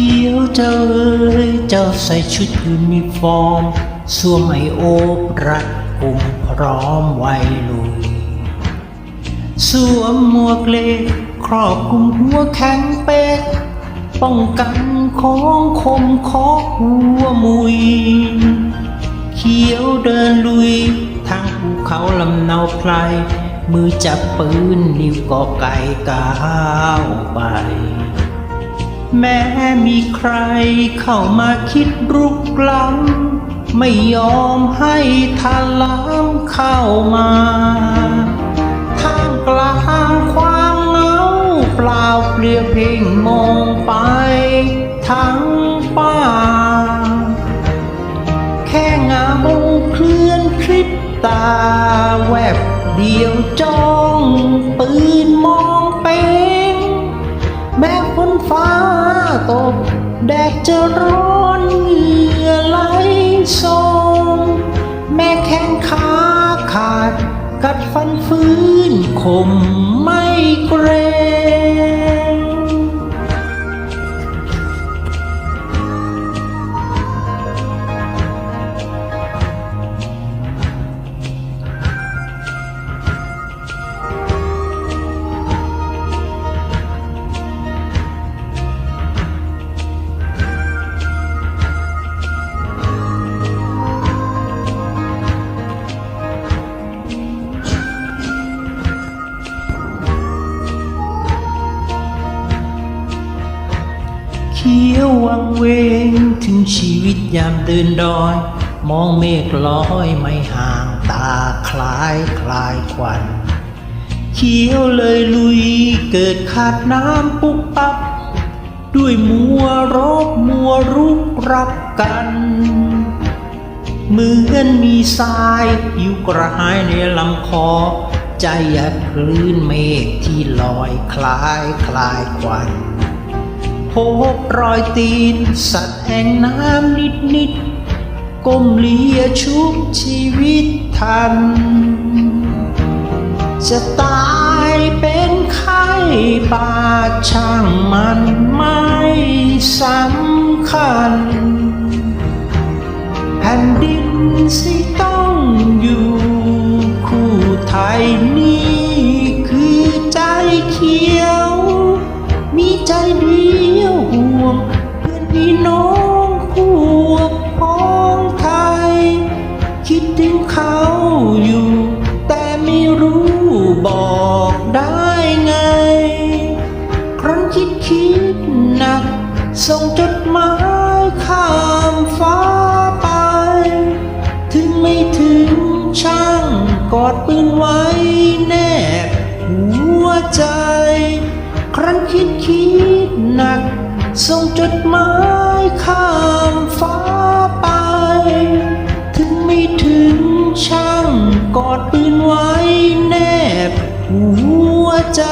ขียวเจ้าเอ๋ยเจ้าใส่ชุดยูนิฟอร์มสวมไอโอบรัดกุมพร้อมไว้ลุย สวมหมวกเล็กครอบคลุมหัวแข็งเป๊กป้องกันของคมคอหัวมุย เขียวเดินลุย ทางภูเขาลำเนาไพรมือจับปืนนิ้วก็ไก่ก้าวไป แม้มีใครเข้ามาคิดรุกล้ำไม่ยอมให้ทาล้ำเข้ามาท่ามกลางความเหงาเปล่าเปลี่ยวเพ่งมองไปทั้งป่า แค่เงาเคลื่อนคลิปตาแวบเดียวจ้องปืนมอง ม้ฝนฟ้าตก แดดจะร้อนเหงื่อไหลซองแม่แข้งขาขาด กัดฟันฟื้นคมไม่เกรง งเวงถึงชีวิตยามเดินดอย มองเมฆลอยไม่ห่างตาคล้ายคลายควันเขียวเลยลุยเกิดขาดน้ำปุ๊บปับ ด้วยมัวรบมัวรุกรับกันเหมือนมีทรายอยู่กระหายในลำคอ ใจอยากคลื่นเมฆที่ลอยคล้ายคลายควัน พบรอยตีน สัตว์แห่งน้ำนิดนิดๆก้มเลียชุบชีวิตทัน จะตายเป็นไข้บาดช่างมันไม่สำ ส่งจดหมายข้ามฟ้าไป ถึงไม่ถึงช่างกอดปืนไว้แนบหัวใจ ครั้นคิดคิดหนัก ส่งจดหมายข้ามฟ้าไป ถึงไม่ถึงช่างกอดปืนไว้แนบหัวใจ